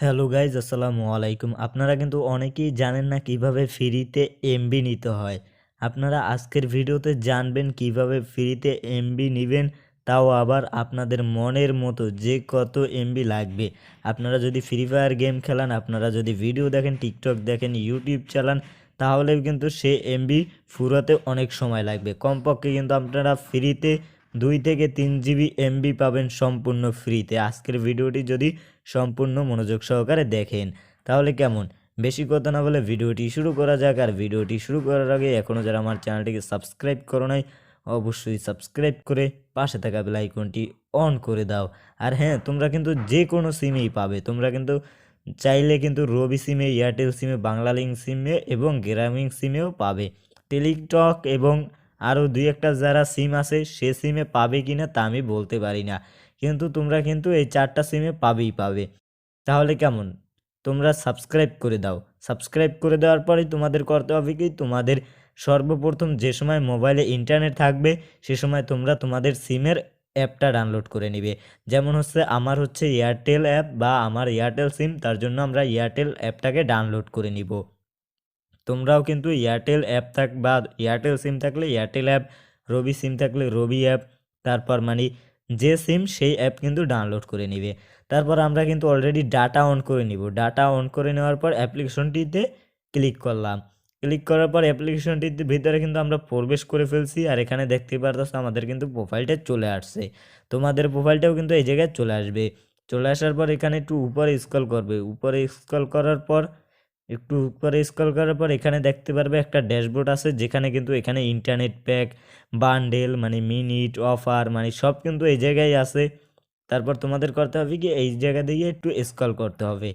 Hello guys, আসসালামু আলাইকুম। আপনারা কিন্তু অনেকেই জানেন না কীভাবে ফ্রিতে এমবি নিতে হয়। আপনারা আজকের ভিডিওতে জানবেন কীভাবে ফ্রিতে এমবি নেবেন, তাও আবার আপনাদের মনের মতো যে কত এমবি লাগবে। আপনারা যদি ফ্রি ফায়ার গেম খেলান, আপনারা যদি ভিডিও দেখেন টিকটক দেখেন ইউটিউব চালান, তাহলেও কিন্তু সে এমবি ফুরাতে অনেক সময় লাগবে। কমপক্ষে কিন্তু আপনারা ফ্রিতে দুই থেকে তিন জিবি এমবি পাবেন সম্পূর্ণ ফ্রিতে। আজকের ভিডিওটি যদি সম্পূর্ণ মনোযোগ সহকারে দেখেন, তাহলে কেমন? বেশি কথা না বলে ভিডিওটি শুরু করা যাক। আর ভিডিওটি শুরু করার আগে এখনও যারা আমার চ্যানেলটিকে সাবস্ক্রাইব করো নাই, অবশ্যই সাবস্ক্রাইব করে পাশে থাকা বেল আইকনটি অন করে দাও। আর হ্যাঁ তোমরা কিন্তু যে কোনো সিমেই পাবে। তোমরা কিন্তু চাইলে কিন্তু রবি সিমে, এয়ারটেল সিমে বাংলালিঙ্ক সিমে এবং গ্রামীণ সিমেও পাবে। টেলিটক এবং আরও দুই একটা যারা সিম আছে, সে সিমে পাবে কি না তা আমি বলতে পারি না। কিন্তু তোমরা কিন্তু এই চারটা সিমে পাবেই পাবে। তাহলে কেমন? তোমরা সাবস্ক্রাইব করে দাও। সাবস্ক্রাইব করে দেওয়ার পরেই তোমাদের করতে হবে কি? তোমাদের সর্বপ্রথম যে সময় মোবাইলে ইন্টারনেট থাকবে, সে সময় তোমরা তোমাদের সিমের অ্যাপটা ডাউনলোড করে নিবে। যেমন হচ্ছে আমার হচ্ছে এয়ারটেল অ্যাপ বা আমার এয়ারটেল সিম তার জন্য আমরা এয়ারটেল অ্যাপটাকে ডাউনলোড করে নিব। তোমরাও কিন্তু এয়ারটেল অ্যাপ থাক বা এয়ারটেল সিম থাকলে এয়ারটেল অ্যাপ রবি সিম থাকলে রবি অ্যাপ তারপর মানে যে সিম সেই অ্যাপ কিন্তু ডাউনলোড করে নিবে। তারপর আমরা কিন্তু অলরেডি ডাটা অন করে নিব। ডাটা অন করে নেওয়ার পর অ্যাপ্লিকেশনটিতে ক্লিক করলাম। ক্লিক করার পর অ্যাপ্লিকেশনটির ভিতরে কিন্তু আমরা প্রবেশ করে ফেলছি আর এখানে দেখতে পারতেছো আমাদের কিন্তু প্রোফাইলটা চলে আসছে। তোমাদের প্রোফাইলটাও কিন্তু এই জায়গায় চলে আসবে। চলে আসার পর এখানে একটু উপরে স্ক্রল করবে। উপরে স্ক্রল করার পর একটু উপরে স্ক্রল করার পর এখানে দেখতে পারবে একটা ড্যাশবোর্ড আছে, যেখানে কিন্তু এখানে ইন্টারনেট প্যাক বান্ডেল মানে মিনিট অফার মানে সব কিন্তু এই জায়গায় আছে। তারপর তোমাদের করতে হবে কি, এই জায়গা দিয়ে একটু স্ক্রল করতে হবে।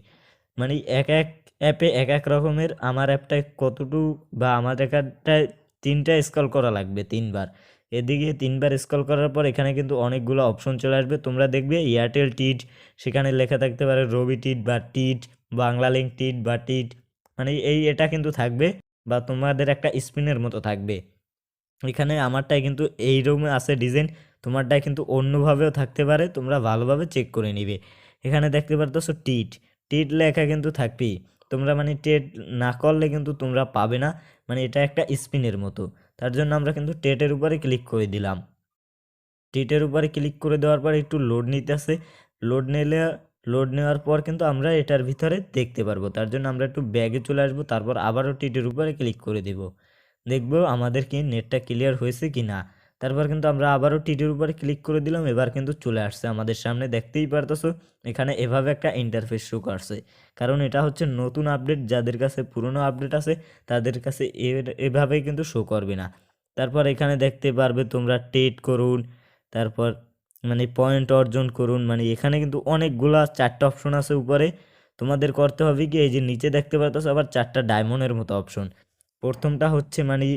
মানে এক এক অ্যাপে এক এক রকমের আমার অ্যাপটায় কতটুকু বা আমার এখানটায় তিনটা স্ক্রল করা লাগবে তিনবার। এদিকে তিনবার স্ক্রল করার পর এখানে কিন্তু অনেকগুলো অপশন চলে আসবে। তোমরা দেখবে এয়ারটেল টিট সেখানে লেখা থাকতে পারে রবি টিট বা টিট বাংলালিঙ্ক টিট বা টিট মানে এই, এটা কিন্তু থাকবে বা তোমাদের একটা স্পিনের মতো থাকবে। এখানে আমারটাই কিন্তু এই রুমে আছে ডিজাইন তোমারটাই কিন্তু অন্যভাবেও থাকতে পারে, তোমরা ভালোভাবে চেক করে নিবে। এখানে দেখতে পারতেছো টিট টিট লেখা কিন্তু থাকবেই। তোমরা মানে টেট না করলে কিন্তু তোমরা পাবে না মানে এটা একটা স্পিনের মতো। তার জন্য আমরা কিন্তু টেটের উপরে ক্লিক করে দিলাম। টিটের উপরে ক্লিক করে দেওয়ার পর একটু লোড নিতে আসে লোড নিলে লোড নেওয়ার পর কিন্তু আমরা এটার ভিতরে দেখতে পারব। তার জন্য আমরা একটু ব্যাগে চলে আসব, তারপর আবারও টিটের উপরে ক্লিক করে দেব। দেখব আমাদের কি নেটটা ক্লিয়ার হয়েছে কি না তারপর কিন্তু আমরা আবারও টিটির উপরে ক্লিক করে দিলাম, এবার কিন্তু চলে আসছে আমাদের সামনে। দেখতেই পারতেছো, এখানে এভাবে একটা ইন্টারফেস শো করছে। কারণ এটা হচ্ছে নতুন আপডেট যাদের কাছে পুরনো আপডেট আছে, তাদের কাছে এভাবেই কিন্তু শো করবে না। তারপর এখানে দেখতে পারবে তোমরা টেট করুন, তারপর মানে পয়েন্ট অর্জন করুন। মানে এখানে কিন্তু অনেকগুলা চারটা অপশন আছে উপরে। তোমাদের করতে হবে কি, এই যে নিচে দেখতে পাচ্ছ আবার চারটা ডায়মন্ডের মতো অপশন প্রথমটা হচ্ছে মানে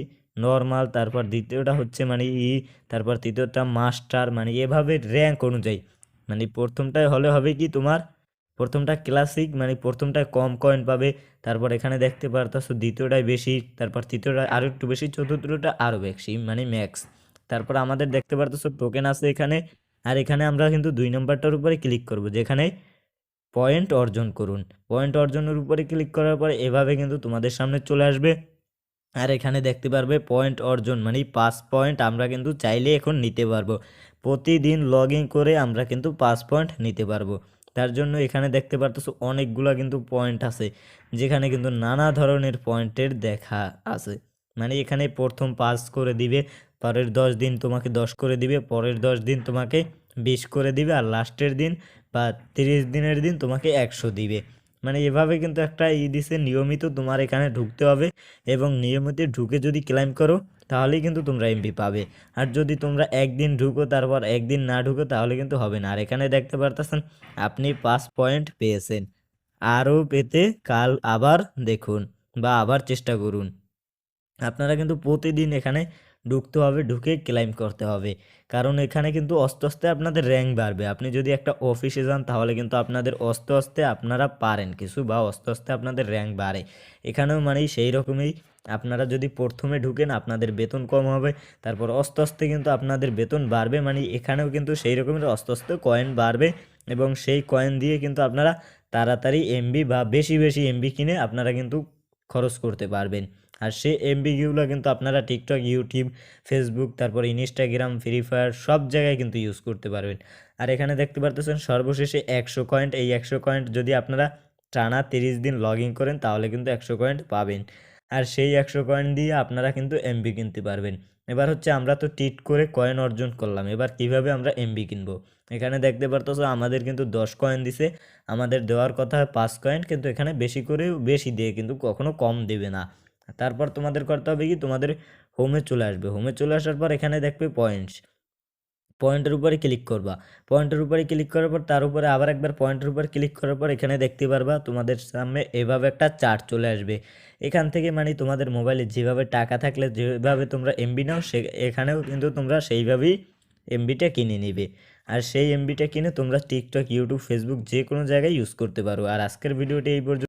নর্মাল তারপর দ্বিতীয়টা হচ্ছে মানে ই তারপর তৃতীয়টা মাস্টার মানে এভাবে র্যাঙ্ক অনুযায়ী। মানে প্রথমটায় হলে হবে কি তোমার, প্রথমটা ক্লাসিক মানে প্রথমটায় কম কয়েন পাবে। তারপর এখানে দেখতে পারতেছো দ্বিতীয়টায় বেশি, তারপর তৃতীয়টা আরও একটু বেশি, চতুর্থটা আরও বেশি মানে ম্যাক্স তারপর আমাদের দেখতে পারতেছো টোকেন আছে এখানে। আর এখানে আমরা কিন্তু দুই নম্বরটার উপরে ক্লিক করব। যেখানে পয়েন্ট অর্জন করুন। পয়েন্ট অর্জনের উপরে ক্লিক করার পরে এভাবে কিন্তু তোমাদের সামনে চলে আসবে। আর এখানে দেখতে পারবে পয়েন্ট অর্জন মানে পাঁচ পয়েন্ট আমরা কিন্তু চাইলে এখন নিতে পারব। প্রতিদিন লগ করে আমরা কিন্তু পাঁচ পয়েন্ট নিতে পারব। তার জন্য এখানে দেখতে পারতেছো অনেকগুলো কিন্তু পয়েন্ট আছে, যেখানে কিন্তু নানা ধরনের পয়েন্টের দেখা আছে। মানে এখানে প্রথম পাস করে দিবে পরের দশ দিন তোমাকে দশ করে দিবে, পরের দশ দিন তোমাকে বিশ করে দিবে, আর লাস্টের দিন বা তিরিশ দিনের দিন তোমাকে একশো দিবে। মানে এভাবে কিন্তু একটা ই দিছে, নিয়মিত তোমার এখানে ঢুকতে হবে এবং নিয়মিত ঢুকে যদি ক্লাইম করো, তাহলেই কিন্তু তোমরা এমপি পাবে। আর যদি তোমরা একদিন ঢুকো, তারপর একদিন না ঢুকো, তাহলে কিন্তু হবে না। আর এখানে দেখতে পারতেছেন, আপনি পাঁচ পয়েন্ট পেয়েছেন। আরও পেতে কাল আবার দেখুন বা আবার চেষ্টা করুন। আপনারা কিন্তু প্রতিদিন এখানে ঢুকতে হবে, ঢুকে ক্লাইম করতে হবে। কারণ এখানে কিন্তু আস্তে আস্তে আপনাদের র্যাঙ্ক বাড়বে। আপনি যদি একটা অফিসে যান, তাহলে কিন্তু আপনাদের আস্তে আস্তে আপনারা পারেন কিছু বা আস্তে আস্তে আপনাদের র্যাঙ্ক বাড়ে। এখানেও মানে সেই রকমই আপনারা যদি প্রথমে ঢুকেন, আপনাদের বেতন কম হবে, তারপর আস্তে আস্তে কিন্তু আপনাদের বেতন বাড়বে। মানে এখানেও কিন্তু সেই রকমের আস্তে আস্তে কয়েন বাড়বে এবং সেই কয়েন দিয়ে কিন্তু আপনারা তাড়াতাড়ি এমবি বা বেশি বেশি এমবি কিনে আপনারা কিন্তু খরচ করতে পারবেন। আর সেই এমবিগুলো কিন্তু আপনারা টিকটক, ইউটিউব, ফেসবুক, তারপর ইনস্টাগ্রাম, ফ্রি ফায়ার সব জায়গায় কিন্তু ইউজ করতে পারবেন। আর এখানে দেখতে পারতেছেন সর্বশেষে একশো কয়েন্ট এই একশো কয়েন্ট যদি আপনারা টানা তিরিশ দিন লগ ইন করেন তাহলে কিন্তু একশো কয়েন্ট পাবেন। আর সেই একশো কয়েন দিয়ে আপনারা কিন্তু এমবি কিনতে পারবেন। এবার হচ্ছে আমরা তো টিট করে কয়েন অর্জন করলাম, এবার কীভাবে আমরা এমবি কিনবো? এখানে দেখতে পারতেছো আমাদের কিন্তু দশ কয়েন দিছে, আমাদের দেওয়ার কথা পাঁচ কয়েন কিন্তু এখানে বেশি করে বেশি দিয়ে কিন্তু কখনো কম দেবে না। তারপর তোমাদের করতে হবে কি? তোমাদের হোমে চলে আসবে। হোমে চলে আসার পর এখানে দেখবে পয়েন্টস পয়েন্টের উপরে ক্লিক করবা। পয়েন্টের উপরে ক্লিক করার পর তার উপরে আবার একবার পয়েন্টের উপর ক্লিক করার পর এখানে দেখতে পারবা তোমাদের সামনে এভাবে একটা চার্ট চলে আসবে। এখান থেকে মানে তোমাদের মোবাইলে যেভাবে টাকা থাকলে যেভাবে তোমরা এমবি নাও, সে এখানেও কিন্তু তোমরা সেইভাবেই এমবিটা কিনে নিবে। আর সেই এমবিটা কিনে তোমরা টিকটক ইউটিউব ফেসবুক যে কোনো জায়গায় ইউজ করতে পারো। আর আজকের ভিডিওটি এই পর্যন্ত